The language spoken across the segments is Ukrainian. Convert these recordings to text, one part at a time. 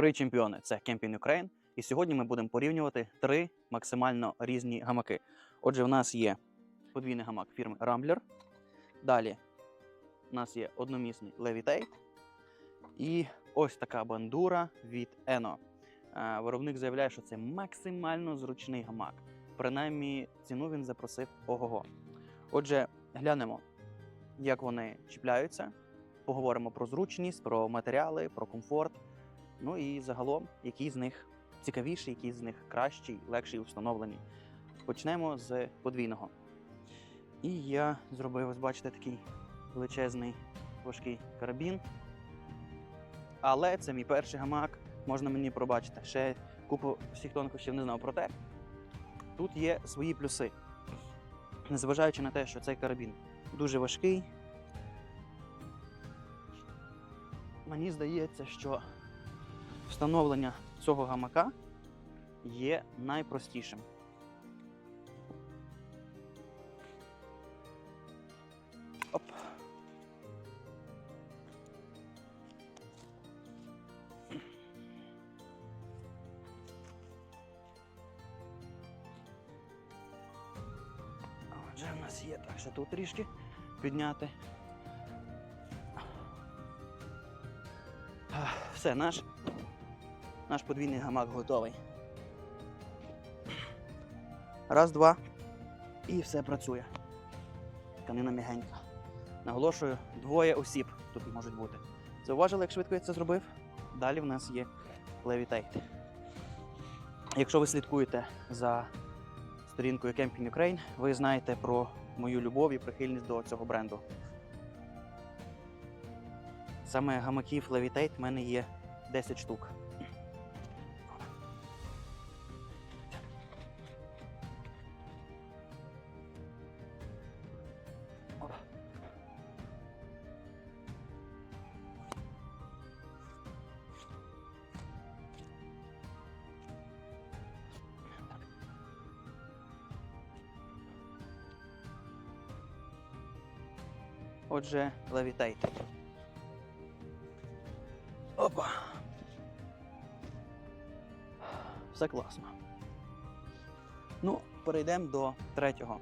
Привіт, чемпіони! Це Camping Ukraine. І сьогодні ми будемо порівнювати три максимально різні гамаки. Отже, в нас є подвійний гамак фірми Rambler. Далі у нас є одномісний Levitate. І ось така бандура від Eno. Е, Виробник заявляє, що це максимально зручний гамак. Принаймні, ціну він запросив ого-го. Отже, глянемо, як вони чіпляються. Поговоримо про зручність, про матеріали, про комфорт. Ну і загалом, який з них цікавіший, який з них кращий, легший у. Почнемо з подвійного. І я зробив, ось бачите, такий величезний важкий карабін. Але це мій перший гамак, можна мені пробачити. Ще купу всіх тонкощів не знав. Проте тут є свої плюси. Незважаючи на те, що цей карабін дуже важкий, мені здається, що встановлення цього гамака є найпростішим. Оп. Отже, в нас є так, ще тут трішки підняти. Все, наш наш подвійний гамак готовий. Раз, два. І все працює. Тканина м'ягенька. Наголошую, двоє осіб тут можуть бути. Зауважили, як швидко я це зробив? Далі в нас є Levitate. Якщо ви слідкуєте за сторінкою Camping Ukraine, ви знаєте про мою любов і прихильність до цього бренду. Саме гамаків Levitate в мене є 10 штук. Отже, Levitate. Опа. Все класно. Ну, перейдемо до третього.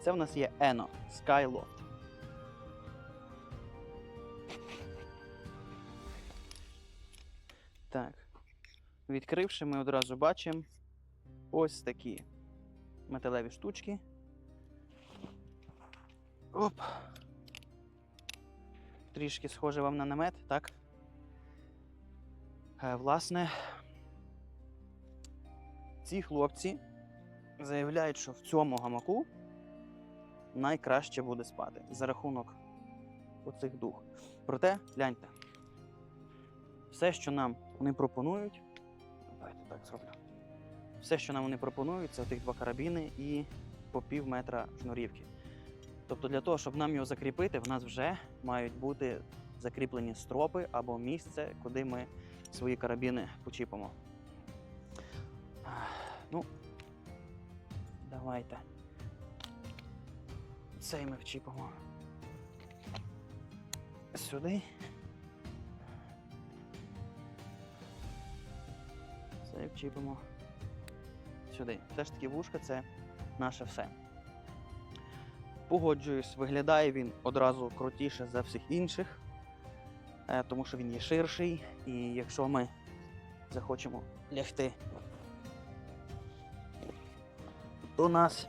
Це в нас є Eno Skyloft. Так. Відкривши, ми одразу бачимо ось такі металеві штучки. Оп. Трішки схоже вам на намет, так? Е, Власне, ці хлопці заявляють, що в цьому гамаку найкраще буде спати за рахунок оцих дух. Проте, гляньте, все, що нам вони пропонують, давайте так зроблю. Все, що нам вони пропонують, це тих два карабіни і по пів метра шнурівки. Тобто для того, щоб нам його закріпити, в нас вже мають бути закріплені стропи або місце, куди ми свої карабіни почіпимо. Ну, давайте. Цей ми вчіпимо. Сюди. Цей вчіпимо. Сюди. Все ж таки вушка це наше все. Погоджуюсь, виглядає він одразу крутіше за всіх інших, е, тому що він є ширший, і якщо ми захочемо лягти, то нас,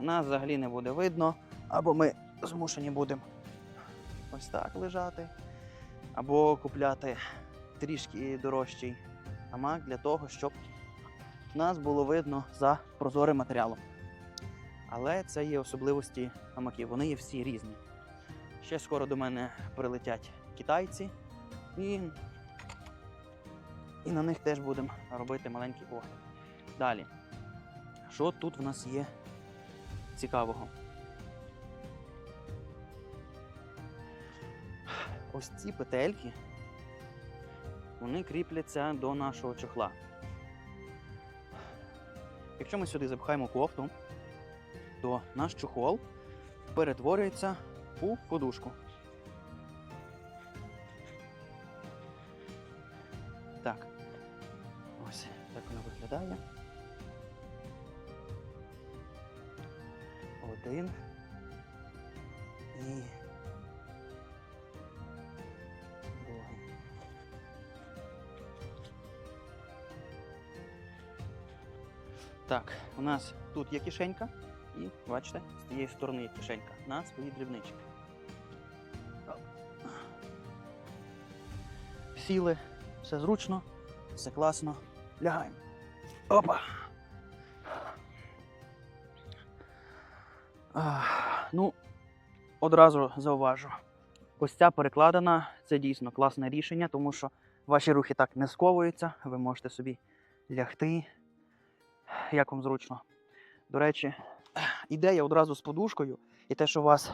нас взагалі не буде видно, або ми змушені будемо ось так лежати, або купляти трішки дорожчий гамак для того, щоб нас було видно за прозорим матеріалом. Але це є особливості гамаків. Вони є всі різні. Ще скоро до мене прилетять китайці, і, і на них теж будемо робити маленький огляд. Далі, що тут в нас є цікавого? Ось ці петельки, вони кріпляться до нашого чохла. Якщо ми сюди запхаємо кофту, то наш чохол перетворюється у подушку. Так. Ось так воно виглядає. Один. І. Так, у нас тут є кишенька, і бачите, з цієї сторони є кишенька на свої дрібнички. Сіли, все зручно, все класно. Лягаємо. Опа. Ну, одразу зауважу. Ось ця перекладина це дійсно класне рішення, тому що ваші рухи так не сковуються, ви можете собі лягти, як вам зручно. До речі, ідея одразу з подушкою, і те, що вас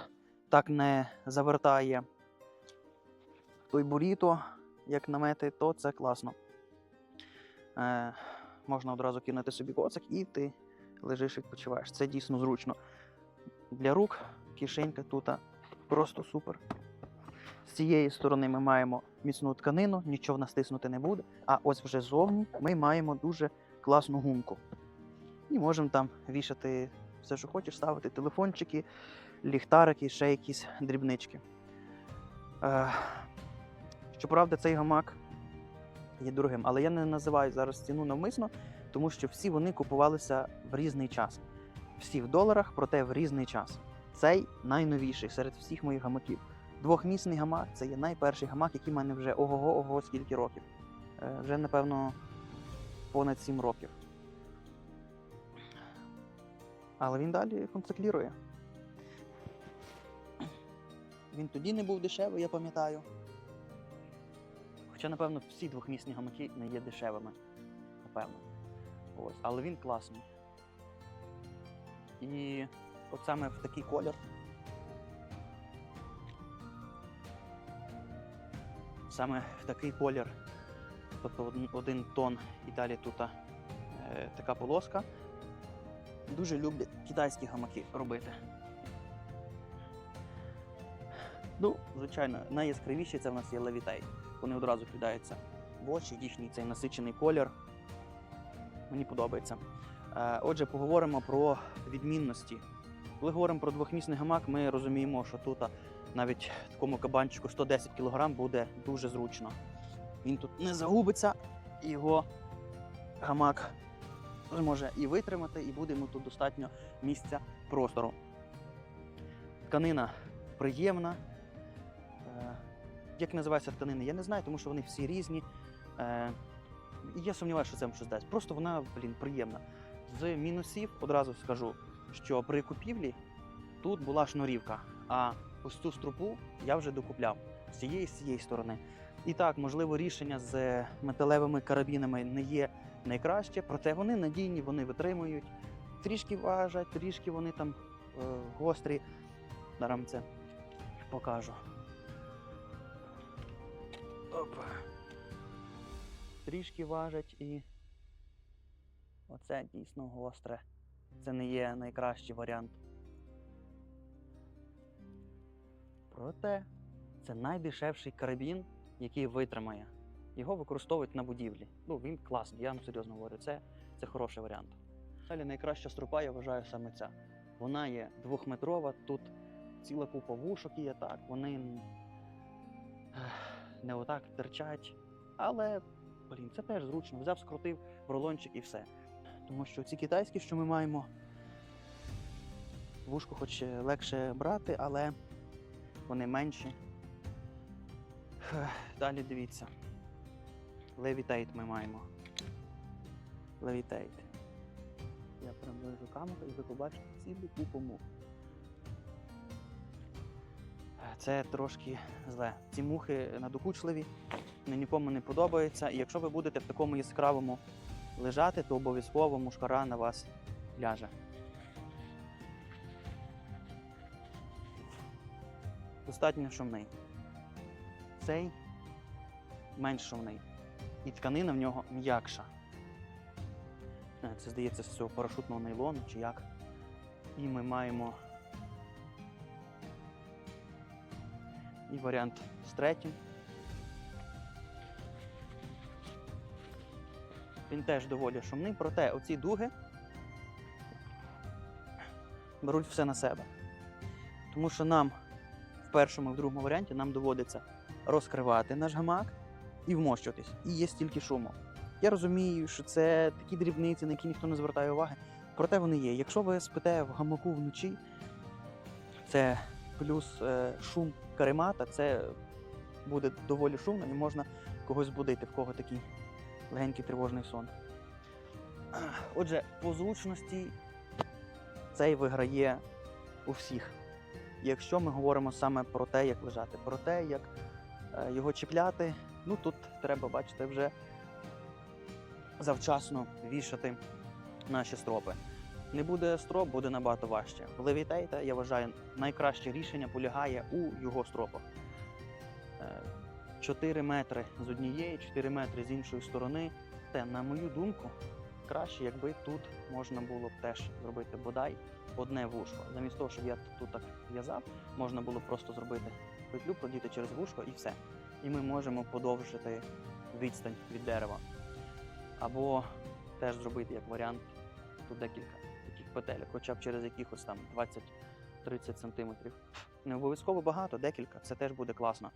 так не завертає той буріто, як намети, то це класно. Е, можна одразу кинути собі коцик і ти лежиш відпочиваєш. Це дійсно зручно. Для рук кишенька тут просто супер. З цієї сторони ми маємо міцну тканину, нічого в нас тиснути не буде. А ось вже зовні ми маємо дуже класну гумку. І можемо там вішати все, що хочеш, ставити телефончики, ліхтарики, ще якісь дрібнички. Е, щоправда, цей гамак є дорогим, але я не називаю зараз ціну навмисно, тому що всі вони купувалися в різний час. Всі в доларах, проте в різний час. Цей найновіший серед всіх моїх гамаків. Двохмісний гамак це є найперший гамак, який в мене вже ого-го, ого, скільки років. Е, вже, напевно, понад 7 років. Але він далі концеклірує. Він тоді не був дешевий, я пам'ятаю. Хоча, напевно, всі двохмісні гамаки не є дешевими. Напевно. Ось. Але він класний. І от саме в такий колір. Саме в такий колір, тобто один тон і далі тут е, така полоска. Дуже люблять китайські гамаки робити. Ну, звичайно, найяскравіші це в нас є левітей. Вони одразу кидаються в очі, їхній цей насичений колір. Мені подобається. Е, Отже, поговоримо про відмінності. Коли говоримо про двохмісний гамак, ми розуміємо, що тут навіть такому кабанчику 110 кг буде дуже зручно. Він тут не загубиться, його гамак зможе і витримати, і буде йому тут достатньо місця простору. Тканина приємна. Е, Як називаються тканини, я не знаю, тому що вони всі різні. Е, я сумніваюся, що це щось дасть. Просто вона, блін, приємна. З мінусів одразу скажу, що при купівлі тут була шнурівка, а ось цю струпу я вже докупляв з цієї з цієї сторони. І так, можливо, рішення з металевими карабінами не є найкраще, проте вони надійні, вони витримують. Трішки важать, трішки вони там е, гострі. Зараз вам це покажу. Опа. Трішки важать і. Оце дійсно гостре. Це не є найкращий варіант. Проте це найдешевший карабін, який витримає. Його використовують на будівлі. Ну, він класний, я вам серйозно говорю, це, це хороший варіант. Далі найкраща струпа, я вважаю саме ця. Вона є двохметрова, тут ціла купа вушок є так. Вони не отак терчать. Але, блін, це теж зручно. Взяв, скрутив в рулончик і все. Тому що ці китайські, що ми маємо, вушку хоч легше брати, але вони менші. Далі дивіться. Levitate ми маємо. Levitate. Я приближу камеру і ви побачите цілу купу мух. Це трошки зле. Ці мухи надокучливі, нікому не подобаються. І якщо ви будете в такому яскравому лежати, то обов'язково мушкара на вас ляже. Достатньо шумний. Цей менш шумний. І тканина в нього м'якша. Е, Це здається з цього парашутного нейлону чи як. І ми маємо і варіант з третім. Він теж доволі шумний, проте оці дуги беруть все на себе. Тому що нам в першому і в другому варіанті нам доводиться розкривати наш гамак і вмощуватись. І є стільки шуму. Я розумію, що це такі дрібниці, на які ніхто не звертає уваги. Проте вони є. Якщо ви спите в гамаку вночі, це плюс е, шум каремата, це буде доволі шумно і можна когось збудити, в кого такий легенький тривожний сон. Отже, по зручності цей виграє у всіх. Якщо ми говоримо саме про те, як лежати, про те, як е, його чіпляти, ну тут треба, бачите, вже завчасно вішати наші стропи. Не буде строп, буде набагато важче. Левітейта, я вважаю, найкраще рішення полягає у його стропах. Е, 4 метри з однієї, 4 метри з іншої сторони. Те, на мою думку, краще, якби тут можна було б теж зробити бодай одне вушко. Замість того, щоб я тут так в'язав, можна було просто зробити петлю, продіти через вушко і все. І ми можемо подовжити відстань від дерева. Або теж зробити як варіант тут декілька таких петель, хоча б через якихось там 20-30 сантиметрів. Не обов'язково багато, декілька, це теж буде класно.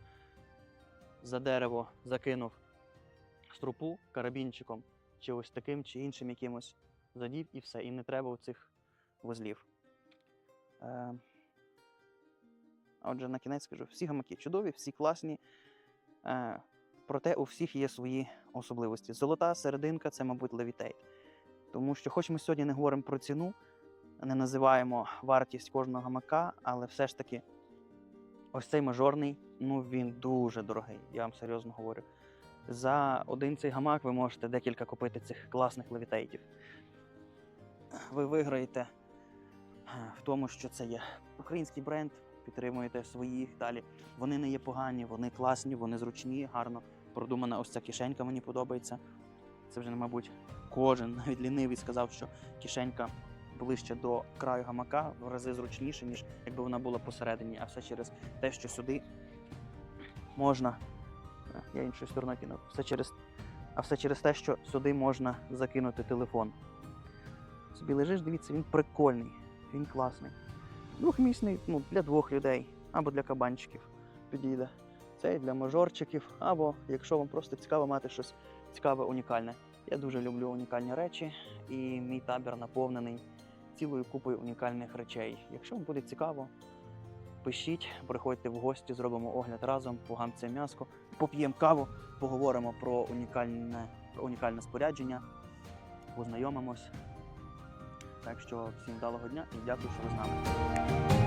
За дерево закинув струпу карабінчиком, чи ось таким, чи іншим якимось задів, і все. І не треба оцих вузлів. Е, Отже, на кінець скажу, всі гамаки чудові, всі класні. Е, проте у всіх є свої особливості. Золота серединка це, мабуть, левітейт. Тому що, хоч ми сьогодні не говоримо про ціну, не називаємо вартість кожного гамака, але все ж таки, ось цей мажорний, ну він дуже дорогий, я вам серйозно говорю. За один цей гамак ви можете декілька купити цих класних левітейтів. Ви виграєте е, в тому, що це є український бренд, підтримуєте своїх далі. Вони не є погані, вони класні, вони зручні, гарно продумана ось ця кишенька мені подобається. Це вже, мабуть, кожен навіть лінивий сказав, що кишенька ближче до краю гамака в рази зручніше, ніж якби вона була посередині, а все через те, що сюди можна. Е, Я іншою стороною кинув. Все через, а все через те, що сюди можна закинути телефон. Собі лежиш, дивіться, він прикольний, він класний. Двохмісний ну, для двох людей або для кабанчиків підійде. Це і для мажорчиків, або якщо вам просто цікаво мати щось цікаве, унікальне. Я дуже люблю унікальні речі, і мій табір наповнений цілою купою унікальних речей. Якщо вам буде цікаво, пишіть, приходьте в гості, зробимо огляд разом, погамцем м'яско, поп'ємо каву, поговоримо про унікальне, про унікальне спорядження, познайомимось. Так що всім вдалого дня і дякую, що ви з нами.